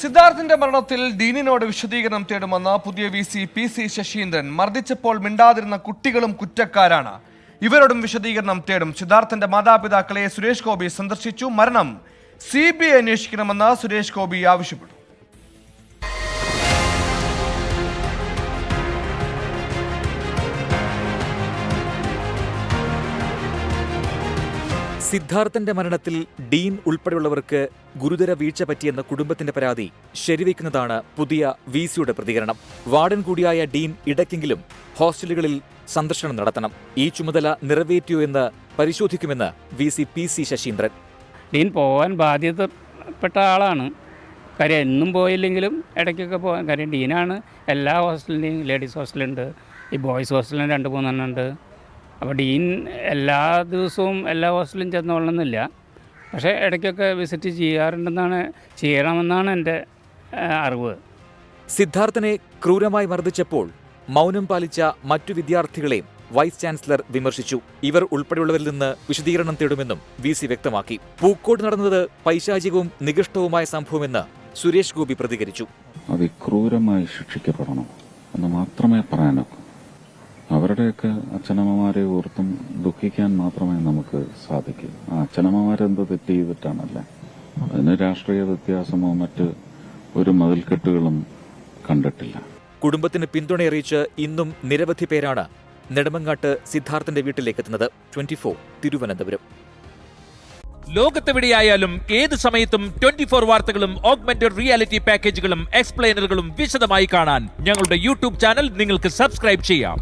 സിദ്ധാർത്ഥിന്റെ മരണത്തിൽ ഡീനിനോട് വിശദീകരണം തേടുമെന്ന് പുതിയ V C P C Sasheendran മർദ്ദിച്ചപ്പോൾ മിണ്ടാതിരുന്ന കുട്ടികളും കുറ്റക്കാരാണ്. ഇവരോടും വിശദീകരണം തേടും. സിദ്ധാർത്ഥന്റെ മാതാപിതാക്കളെ സുരേഷ് ഗോപി സന്ദർശിച്ചു. മരണം സി ബി ഐ അന്വേഷിക്കണമെന്ന് സുരേഷ് ഗോപി ആവശ്യപ്പെട്ടു. സിദ്ധാർത്ഥന്റെ മരണത്തിൽ ഡീൻ ഉൾപ്പെടെയുള്ളവർക്ക് ഗുരുതര വീഴ്ച പറ്റിയെന്ന കുടുംബത്തിന്റെ പരാതി ശരിവയ്ക്കുന്നതാണ് പുതിയ വി സിയുടെ പ്രതികരണം. വാർഡൻ കൂടിയായ ഡീൻ ഇടയ്ക്കെങ്കിലും ഹോസ്റ്റലുകളിൽ സന്ദർശനം നടത്തണം. ഈ ചുമതല നിറവേറ്റിയോ എന്ന് പരിശോധിക്കുമെന്ന് V C P C Sasheendran. Dean പോകാൻ ബാധ്യതപ്പെട്ട ആളാണ്. കാര്യം എന്നും പോയില്ലെങ്കിലും ഇടയ്ക്കൊക്കെ പോകാൻ കാര്യം ഡീനാണ്. എല്ലാ ഹോസ്റ്റലിന്റെയും ലേഡീസ് ഹോസ്റ്റലുണ്ട്. ഈ ബോയ്സ് ഹോസ്റ്റലിന് രണ്ട് മൂന്നെണ്ണം ഉണ്ട്. അപ്പോൾ ഡീൻ എല്ലാ ദിവസവും എല്ലാ ഹോസ്റ്റലിലും ചെന്നോളണമെന്നില്ല പക്ഷേ ഇടയ്ക്കൊക്കെ വിസിറ്റ് ചെയ്യാറുണ്ടെന്നാണ് ചെയ്യണമെന്നാണ് എന്റെ അറിവ്. സിദ്ധാർത്ഥനെ ക്രൂരമായി മർദ്ദിച്ചപ്പോൾ മൗനം പാലിച്ച മറ്റു വിദ്യാർത്ഥികളെയും വൈസ് ചാൻസലർ വിമർശിച്ചു. ഇവർ ഉൾപ്പെടെയുള്ളവരിൽ നിന്ന് വിശദീകരണം തേടുമെന്നും വി സി വ്യക്തമാക്കി. പൂക്കോട് നടന്നത് പൈശാചികവും നികൃഷ്ടവുമായ സംഭവമെന്ന് സുരേഷ് ഗോപി പ്രതികരിച്ചു. അതിക്രൂരമായി ശിക്ഷിക്കപ്പെടണം എന്ന് മാത്രമേ പറയാനൊക്കൂ. അവരുടെയൊക്കെ അച്ഛനമ്മമാരെ ഓർത്തും ദുഃഖിക്കാൻ മാത്രമേ നമുക്ക് സാധിക്കൂ. ആ അച്ഛനമ്മമാരെന്ത് തെറ്റ് ചെയ്തിട്ടാണല്ലേ? അതിന് രാഷ്ട്രീയ വ്യത്യാസമോ മറ്റ് ഒരു മതിൽക്കെട്ടുകളും കണ്ടിട്ടില്ല. കുടുംബത്തിന് പിന്തുണയറിയിച്ച് ഇന്നും നിരവധി പേരാണ് നെടുമങ്ങാട്ട് സിദ്ധാർത്ഥന്റെ വീട്ടിലേക്ക് എത്തുന്നത്. ട്വന്റി തിരുവനന്തപുരം. ലോകത്തെവിടെയായാലും ഏത് സമയത്തും ട്വന്റി ഫോർ വാർത്തകളും ഓഗ്മെന്റഡ് റിയാലിറ്റി പാക്കേജുകളും എക്സ്പ്ലെയിനറുകളും വിശദമായി കാണാൻ ഞങ്ങളുടെ യൂട്യൂബ് ചാനൽ നിങ്ങൾക്ക് സബ്സ്ക്രൈബ് ചെയ്യാം.